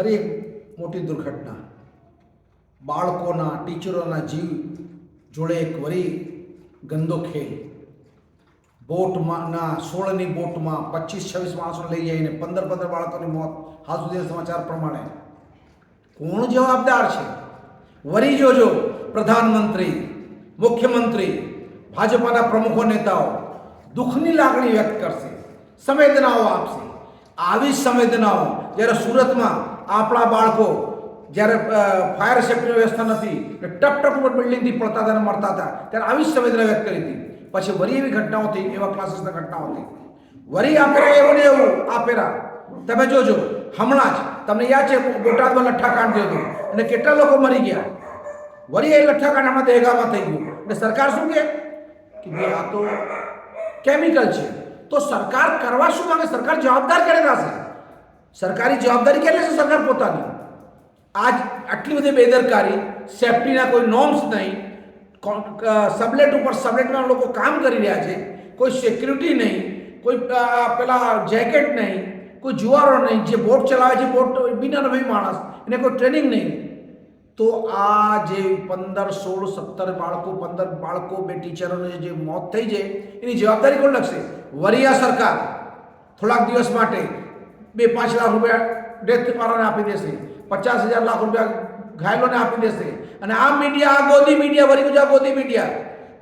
ફરી એક મોટી દુર્ઘટના. બાળકોના, ટીચરોના જીવ જોડે એક વરી ગંદો ખેલ. બોટમાં ના સોળની બોટમાં પચીસ, છવ્વીસ માણસોને લઈ જઈને પંદર પંદર બાળકોની મોત. હાલ સુધી સમાચાર પ્રમાણે. કોણ જવાબદાર છે? વરી જોજો, પ્રધાનમંત્રી, મુખ્યમંત્રી, ભાજપાના પ્રમુખો નેતાઓ. દુઃખની લાગણી વ્યક્ત કરશે. સંવેદનાઓ આપશે. આવી સંવેદનાઓ જ્યારે સુરતમાં આપણા બાળકો જ્યારે ફાયર સેફ્ટીની વ્યવસ્થા નથી ટપ ટપ ઉપર બિલ્ડિંગથી પડતા હતા અને મરતા હતા, ત્યારે આવી જ સંવેદના વ્યક્ત કરી હતી. પછી વરી એવી ઘટનાઓ થઈ, એવા ક્લાસીસના ઘટનાઓ થઈ. વરી આપેરા એવું ને એવું આપેરા તમે જોજો, હમણાં જ તમને યાદ છે, બોટાદમાં લઠ્ઠાકાંડ થયો હતો, અને કેટલા લોકો મરી ગયા. વરી એ લઠ્ઠાકાંડ હમણાં દહેગામાં થઈ ગયું. અને સરકાર શું કહે? કે ભાઈ, આ તો કેમિકલ છે. તો સરકાર કરવા શું માંગે? સરકાર જવાબદાર ક્યારે થશે સરકારી જવાબદારી કેટલી છે સરકાર પોતાની? આજ આટલી બધી બેદરકારી, સેફટીના કોઈ નોર્મ્સ નહીં સબલેટ ઉપર સબલેટમાં લોકો કામ કરી રહ્યા છે, કોઈ સિક્યુરિટી નહીં, કોઈ પેલા જેકેટ નહીં, કોઈ જુવારો નહીં, જે બોટ ચલાવે છે બોટ બિના નવી માણસ, એને કોઈ ટ્રેનિંગ નહીં. તો આ જે પંદર, સોળ, સત્તર બાળકો, પંદર બાળકો, બે ટીચરોને જે મોત થઈ છે, એની જવાબદારી કોણ લખશે? વરિયા સરકાર. થોડાક દિવસ માટે બે પાંચ લાખ રૂપિયા ડેથ વાળાને આપી દેશે. પચાસ હજાર લાખ રૂપિયા ઘાયલોને આપી દેશે. અને આ મીડિયા, આ ગોદી મીડિયા વળી ગુજરાત ગોદી મીડિયા.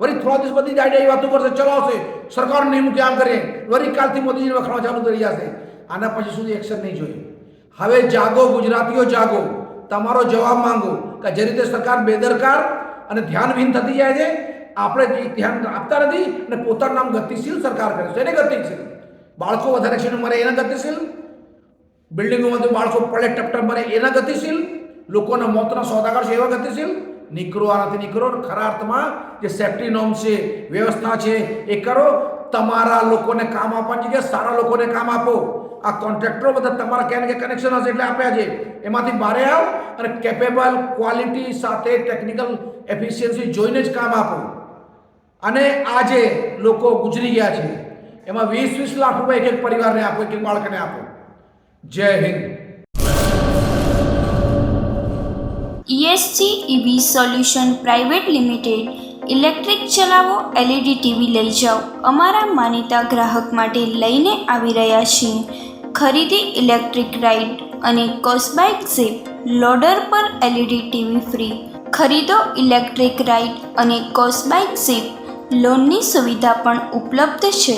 વળી થોડા દિવસ બધી આઈડિયા વાતો કરશે ચલાવશે સરકાર નહીં મૂકે આમ કરીએ. વળી કાલથી મોદીજીને વખાણવા ચાલુ કરી જશે. આના પછી સુધી એક્શન નહીં જોઈએ. હવે જાગો ગુજરાતીઓ, જાગો. તમારો જવાબ માંગો કે જે રીતે સરકાર બેદરકાર અને ધ્યાનહીન થતી જાય છે, આપણે જે ધ્યાન આપતા નથી અને પોતાનું નામ ગતિશીલ સરકાર કરે છે. એને ગતિશીલ. બાળકો વધારે છે મરે એને ગતિશીલ. બિલ્ડિંગોમાંથી બાળકો પડે ટપટપ મરે એના ગતિશીલ, લોકોના મોતના સોદાગર છે એવા ગતિશીલ? નીકળો, આનાથી નીકળો ખરા અર્થમાં જે સેફ્ટી નોર્મ છે, વ્યવસ્થા છે, એ કરો. તમારા લોકોને કામ આપવાની જગ્યાએ સારા લોકોને કામ આપો. આ કોન્ટ્રાક્ટરો બધા તમારા ક્યાં કે કનેક્શન હશે એટલે આપ્યા છે. એમાંથી બહાર આવો અને કેપેબલ ક્વોલિટી સાથે ટેકનિકલ એફિશિયન્સી જોઈને જ કામ આપો. અને આજે લોકો ગુજરી ગયા છે. એમાં વીસ વીસ લાખ રૂપિયા એક એક પરિવારને આપો એક એક બાળકને આપો. Jai Hind. ESC EV solution private limited electric ચલાવો એલઈડી ટીવી લઈ જાઓ. અમારા માનીતા ગ્રાહક માટે લઈને આવી રહ્યા છીએ ખરીદી ઇલેક્ટ્રિક રાઇડ અને કોસ્બાઇક ઝીપ લોડર પર એલઈડી ટીવી ફ્રી. ખરીદો ઇલેક્ટ્રિક રાઇડ અને કોસ્બાઇક ઝીપ લોનની સુવિધા પણ ઉપલબ્ધ છે.